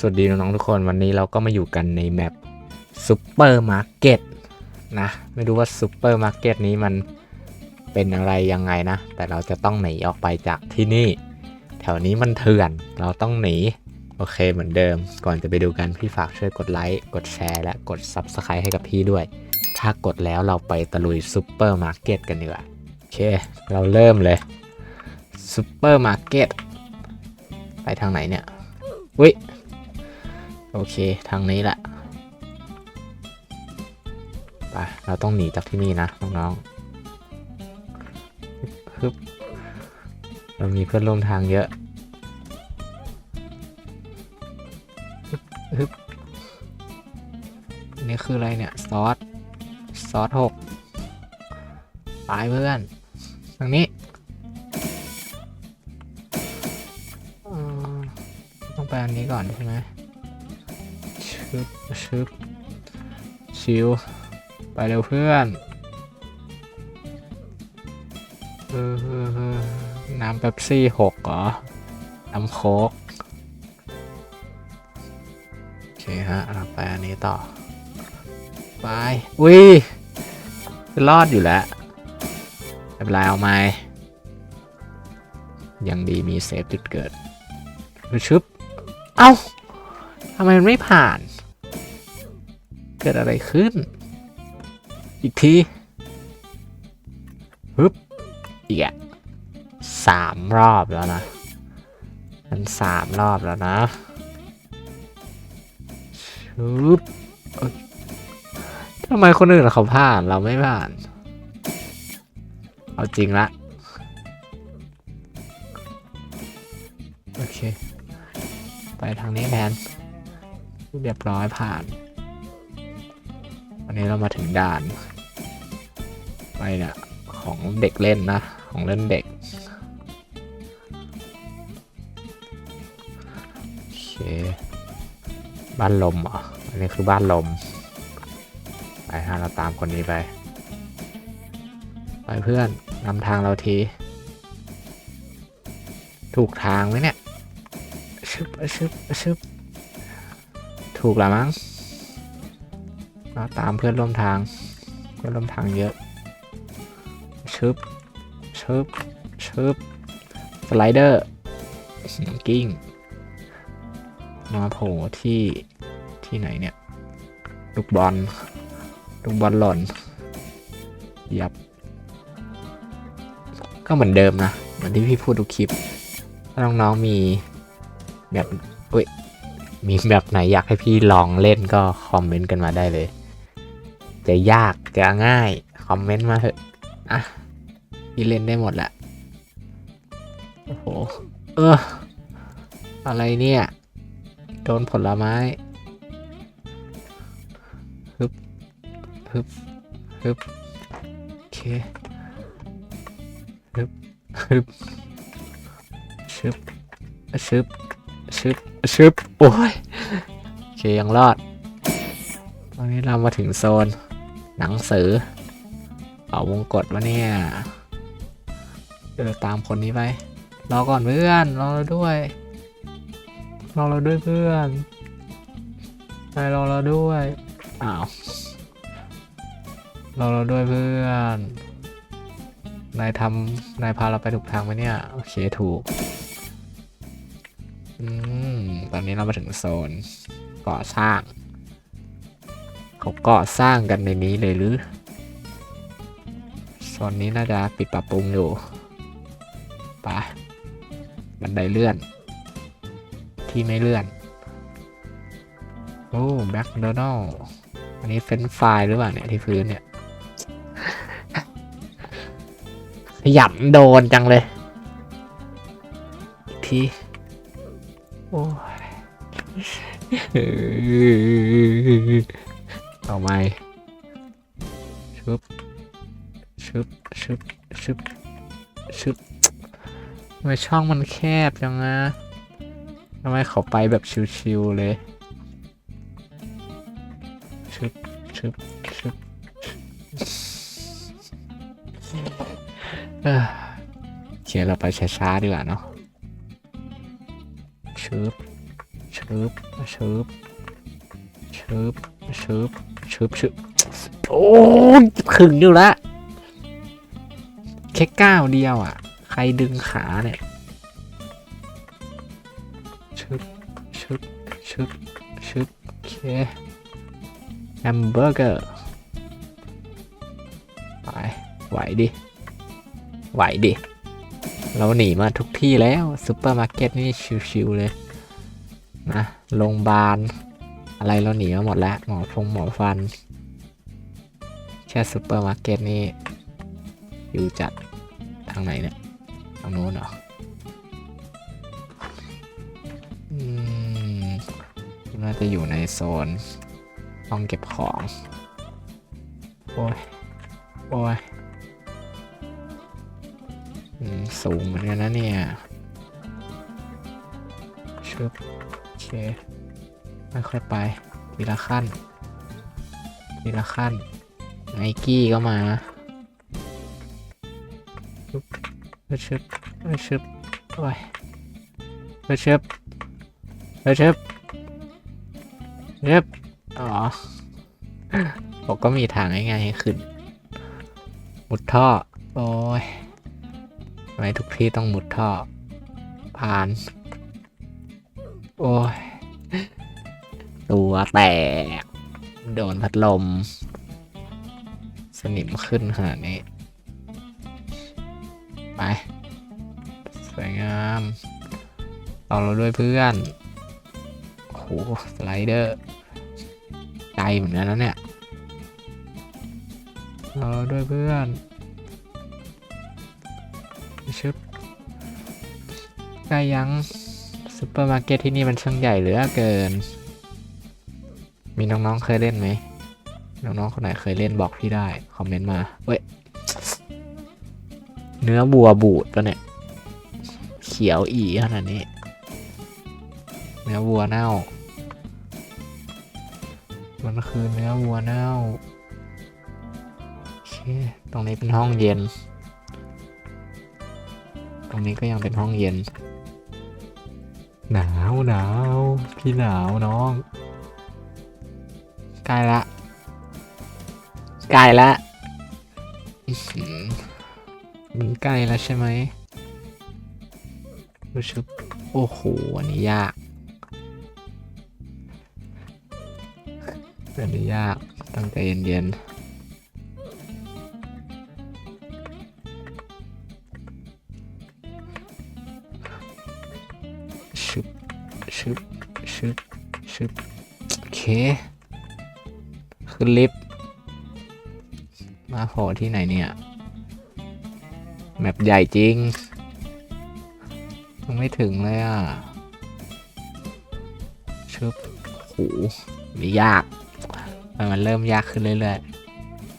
สวัสดีน้องๆทุกคนวันนี้เราก็มาอยู่กันในแมปซูเปอร์มาร์เก็ตนะไม่รู้ว่าซูเปอร์มาร์เก็ตนี้มันเป็นอะไรยังไงนะ แต่เราจะต้องหนีออกไปจากที่นี่ แถวนี้มันเถื่อนเราต้องหนี โอเคเหมือนเดิม ก่อนจะไปดูกัน พี่ฝากช่วยกดไลค์กดแชร์และกด Subscribe ให้กับพี่ด้วย ถ้ากดแล้วเราไปตะลุยซูเปอร์มาร์เก็ตกันดีกว่าโอเค เราเริ่มเลยซูเปอร์มาร์เก็ตไปทางไหนเนี่ยวิ โอเค ทางนี้แหละ ไป เราต้องหนีจากที่นี่นะน้องๆฮึบเรามีเพื่อนร่วมทางเยอะฮึบฮึบนี่คืออะไรเนี่ย ซอส ซอสหกไปเพื่อน ทางนี้ต้องไปอันนี้ก่อนใช่ไหม ชึบชึบชิวไปเร็วเพื่อนเออเออเออน้ำเป๊ปซี่หกเหรอ น้ำโค้กโอเคฮะเราไปอันนี้ต่อ ไป อุ้ยจะรอดอยู่แล้วไม่เป็นไรเอาไหมยังดีมีเซฟจุดเกิดชึบ เอ้าทำไมมันไม่ผ่าน เกิดอะไรขึ้น อีกทีฮึบอีกอะสามรอบแล้วนะมันสามรอบแล้วนะชุบเอ้ยทำไมคนอื่นเขาผ่านเราไม่ผ่าน เอาจริงละ โอเค ไปทางนี้แทนเรียบร้อยผ่าน นี้เรามาถึงด่านไปเนี่ยของเด็กเล่นนะ ของเล่นเด็กโอเคบ้านลมเหรออันนี้คือบ้านลม ไปฮะเราตามคนนี้ไป ไปเพื่อนนำทางเราที ถูกทางไหมเนี่ยชึบชึบชึบถูกแล้วมั้ง เราตามเพื่อนร่วมทาง เพื่อนร่วมทางเยอะชึบชึบชึบสไลเดอร์กิ้งมาโผล่ที่ที่ไหนเนี่ย ลูกบอล ลูกบอลหล่น ยับ ก็เหมือนเดิมนะ เหมือนที่พี่พูดทุกคลิป ถ้าน้องๆมีแบบเอ้ยมีแบบไหนอยากให้พี่ลองเล่นก็คอมเมนต์กันมาได้เลย จะยากจะง่าย คอมเมนต์มาเถอะ อะพี่เล่นได้หมดแหละ โอ้โห เออ อะไรเนี่ย โดนผลไม้ฮึบฮึบฮึบโอเคฮึบฮึบชึบชึบชึบชึบโอ้ยโอเคยังรอด ตอนนี้เรามาถึงโซน หนังสือเอาวงกดวะเนี่ยเดินตามคนนี้ไป รอก่อนเพื่อน รอเราด้วย รอเราด้วยเพื่อนนายรอเราด้วย อ้าว รอเราด้วยเพื่อน นายทำนายพาเราไปถูกทางไหมเนี่ย โอเคถูก อืม ตอนนี้เรามาถึงโซนก่อสร้าง เขาก่อสร้างกันในนี้เลยหรือโซนนี้น่าจะปิดปรับปรุงอยู่ปะบันไดเลื่อน ที่ไม่เลื่อน โอ้แบ็คโดนัลอันนี้เฟรนช์ฟรายหรือเปล่าเนี่ยที่พื้นเนี่ยขยับโดนจังเลยอีกทีโอ้ เอาไหมชุบชุบชุบชุบชุบทำไมช่องมันแคบจังนะทำไมเขาไปแบบชิวๆเลยชุบชุบชุบเอ้อโอเคเราไปช้าๆดีกว่าเนาะชึบชึบชืบชืบชืบ บชืบชืบโอ้ยขึงอยู่ละแค่ก้าวเดียวอะ ใครดึงขาเนี่ยชึบชึบชึบชึบเคแฮมเบอร์เกอร์ไปไหวดิ ไหวดิ เราหนีมาทุกที่แล้วซูเปอร์มาร์เก็ตนี่ชิวๆเลยนะโรงพยาบาล อะไรเราหนีมาหมดแล้วหมอฟงหมอฟัน แค่ซูเปอร์มาร์เก็ตนี่อยู่จัดทางไหนเนี่ยทางโน้นเหรออืมน่าจะอยู่ในโซนห้องเก็บของ โอ้ย โอ้ยอืมสูงเหมือนกันนะเนี่ย ชึบโอเค ค่อยๆไปทีละขั้นทีละขั้นไนกี้ก็มาชึบเชึบชึบโอ้ยเชึบชึบชึบอ๋อผมก็มีทางง่ายๆให้ขึ้น มุดท่อ โอ้ยทำไมทุกที่ต้องมุดท่อ ผ่าน โอ้ย ตัวแตก โดนพัดลม สนิมขึ้นขนาดนี้ ไป สวยงามเอเราด้วยเพื่อน โอ้โห สไลเดอร์ไกลเหมือนกันนะเนี่ยเอเราด้วยเพื่อน ชึบใกล้ยังซูเปอร์มาร์เก็ตที่นี่มันช่างใหญ่เหลือเกิน มีน้องๆเคยเล่นไหม น้องๆคนไหนเคยเล่นบอกพี่ได้ คอมเมนต์มา เว้ย เนื้อบัวบูดปะเนี่ย เขียวอีขนาดนี้ เนื้อวัวเน่า มันคือเนื้อวัวเน่าโอเคตรงนี้เป็นห้องเย็น ตรงนี้ก็ยังเป็นห้องเย็น หนาวหนาวพี่หนาวน้อง ใกล้ละใกล้ละมันใกล้แล้วใช่ไหมรู้สึกโอ้โห อันนี้ยาก อันนี้ยาก ตั้งใจเย็นๆชึบชึบชึบชึบโอเค ขึ้นลิฟต์ มาโผล่ที่ไหนเนี่ย แมปใหญ่จริงยังไม่ถึงเลยอะชึบโหนี่ยากมันมันเริ่มยากขึ้นเรื่อย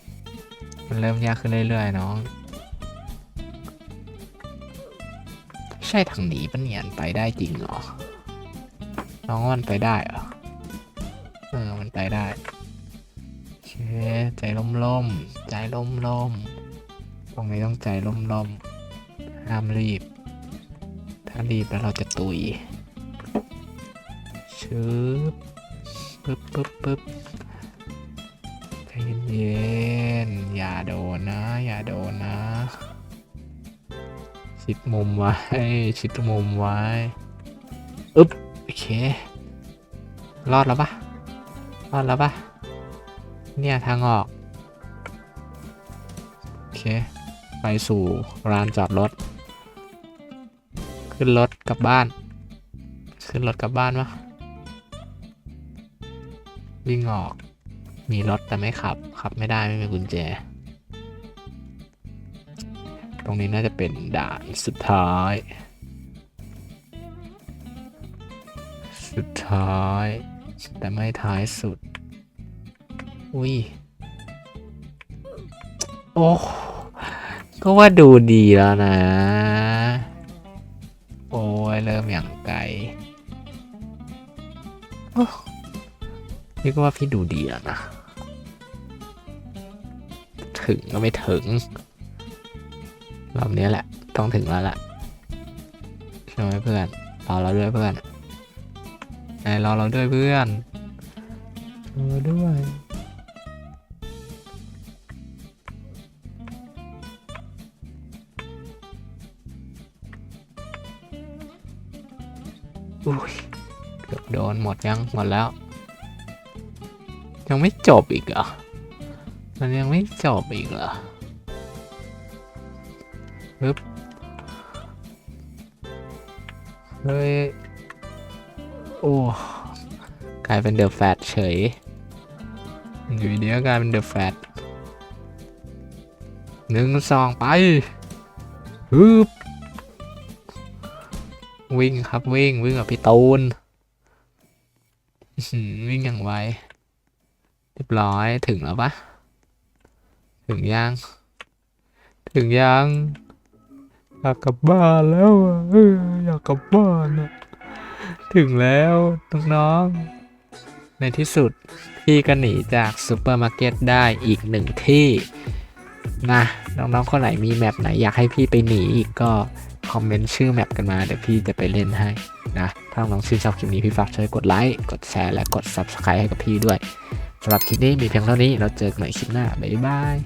ๆ มันเริ่มยากขึ้นเรื่อยๆน้อง ใช่ทางหนีปะเนี่ยไปได้จริงเหรอ น้องมันไปได้เหรอ เออ มันไปได้ เคใจล่มล่มๆใจล่มล่มๆตรงนี้ต้องใจล่มล่มๆห้ามรีบ ถ้ารีบแล้วเราจะตุยชึบปึ๊บปึ๊บปึ๊บใจเย็นๆอย่าโดนนะ อย่าโดนนะ ชิดมุมไว้ ชิดมุมไว้อึ๊บโอเค รอดแล้วปะรอดแล้วปะ เนี่ยทางออก โอเค ไปสู่ร้านจอดรถ ขึ้นรถกลับบ้าน ขึ้นรถกลับบ้านปะวิ่งออก มีรถแต่ไม่ขับ ขับไม่ได้ไม่มีกุญแจ ตรงนี้น่าจะเป็นด่านสุดท้าย สุดท้าย แต่ไม่ท้ายสุด อุ้ย โอ้ก็ว่าดูดีแล้วนะ โอ้ยเริ่มอย่างไกลโอ้พี่ก็ว่าพี่ดูดีแล้วนะ ถึงก็ไม่ถึงรอบนี้แหละ ต้องถึงแล้วแหละใช่ไหมเพื่อนรอเราด้วยเพื่อนไหนรอเราด้วยเพื่อนรอด้วย เกือบโดนหมดยังหมดแล้ว ยังไม่จบอีกเหรอมันยังไม่จบอีกเหรอปึ๊บเฮ้ยโอ้กลายเป็นเดอะแฟตเฉยอยู่ดีก็กลายเป็นเดอะแฟตหนึ่งสองไปฮึบ วิ่งครับวิ่งวิ่งกับพี่ตูนวิ่งอย่างไวเรียบร้อยถึงแล้วปะถึงยัง ถึงยัง อยากกลับบ้านแล้วอะเอออยากกลับบ้านอะถึงแล้วน้องๆในที่สุดพี่ก็หนีจากซูเปอร์มาร์เก็ตได้อีกหนึ่งที่นะน้องๆคนไหนมีแมปไหนอยากให้พี่ไปหนีอีกก็ อมเมนต์ชื่อแมปกันมาเดี๋ยวพี่จะไปเล่นให้นะถ้าน้องชื่นชอบคลิปนี้พี่ฝากช่วยกดไลค์กดแชร์และกด Subscribe ให้กับพี่ด้วยสำหรับคลิปนี้มีเพียงเท่านี้เราเจอกันใหม่คลิปหน้าบ๊ายบาย